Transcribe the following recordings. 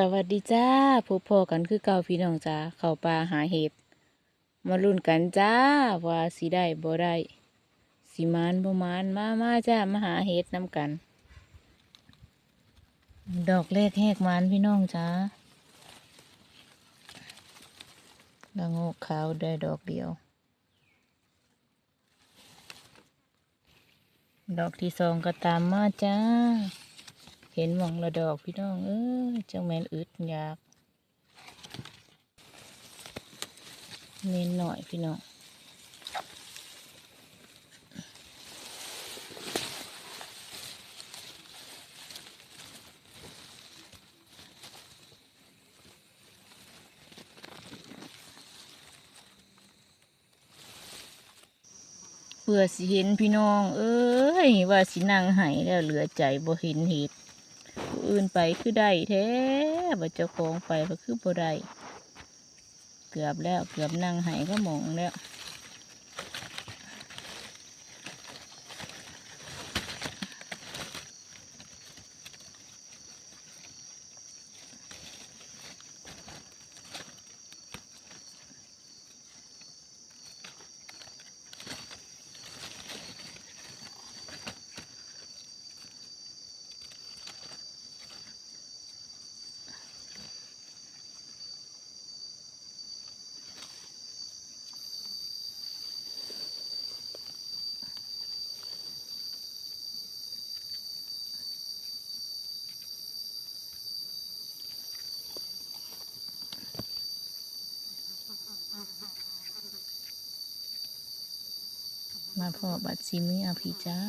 สวัสดีจ้าพบพอกันคือเก่าพี่น้องจ้าเข้าป่าหาเห็ดมาลุ้นกันจ้าว่าสิได้บ่ได้สิมานบ่มานมามาจ้ามาหาเห็ดน้ำกัน ดอกแรกแหกมานพี่น้องจ้าละโงกขาวได้ดอกเดียว ดอกที่สองก็ตามมาจ้า เห็นหมองละดอกพี่น้อง เอ้ยจังแมนอึดอยากเน้นหน่อยพี่น้องเพื่อสิเห็นพี่น้อง เอ้ย ว่าสินั่งไห้แล้วเหลือใจบ่เห็นเห็ด อื่นไปคือได้แท้บ่เจ้าของไปก็คือบ่ได้เกือบแล้วเกือบนั่งหายก็มองแล้ว มาพอบัดซิมีอาพีจ้า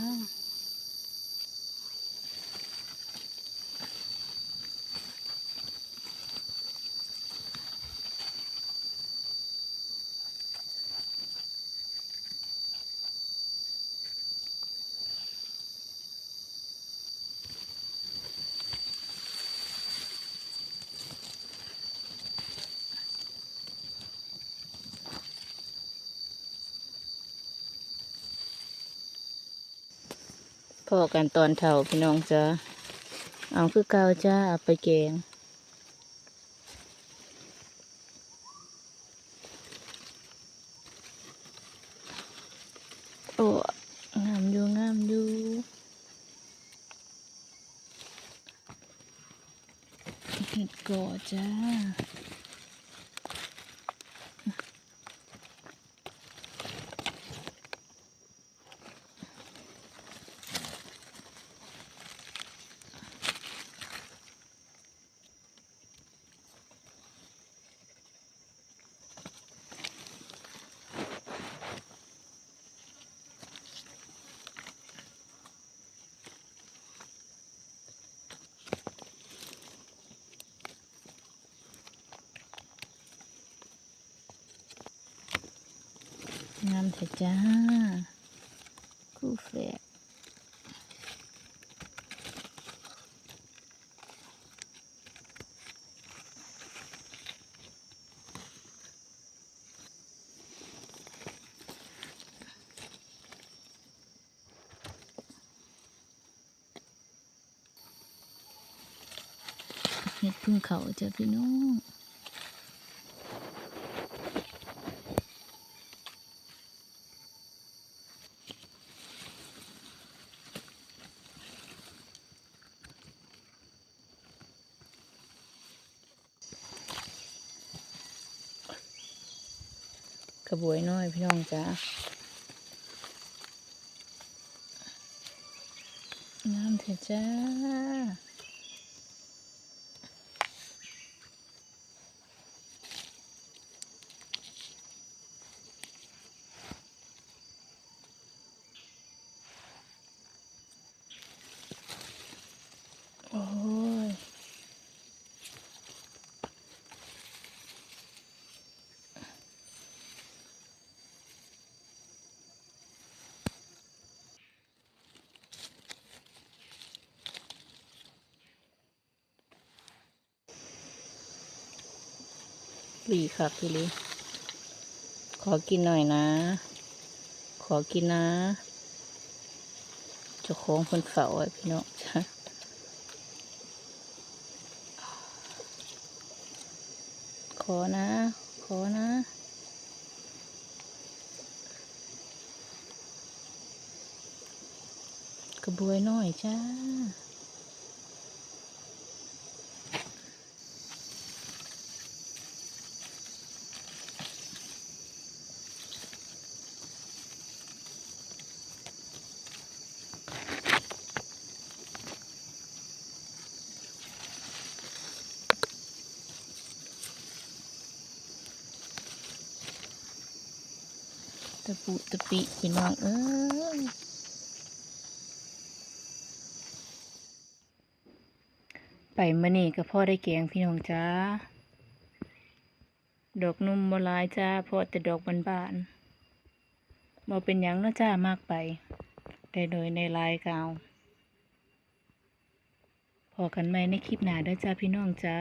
พอกันตอนเท่าพี่น้องจ้าเอาคือเกาจ้าเอาไปแกงโอ้งามอยู่งามอยู่เห็ดกอจ้า งามเถอะจ้า คู่แฝดเฮ็ดพึ่งเขาจ้ะพี่น้อง กระบวยน้อยพี่น้องจ้างามเถอะจ้า ลีครับพี่ลิขอกินหน่อยนะ ขอกินนะ จะโค้าของคนเฝ้าไว้พี่น้องจ้ะขอนะ ขอนะกระบวยน้อยจ้า ตะปุตะปิพี่น้องเอ้ยไปมานี่ก็พ่อได้แกงพี่น้องจ้า ดอกนุ่มบลายจ้าพราะแต่ดอกบานๆบ่เป็นหยังเนาะจ้ามากไป ได้เลยในลายกาวพอกันไหมในคลิปหน้าเด้อจ้าพี่น้องจ้า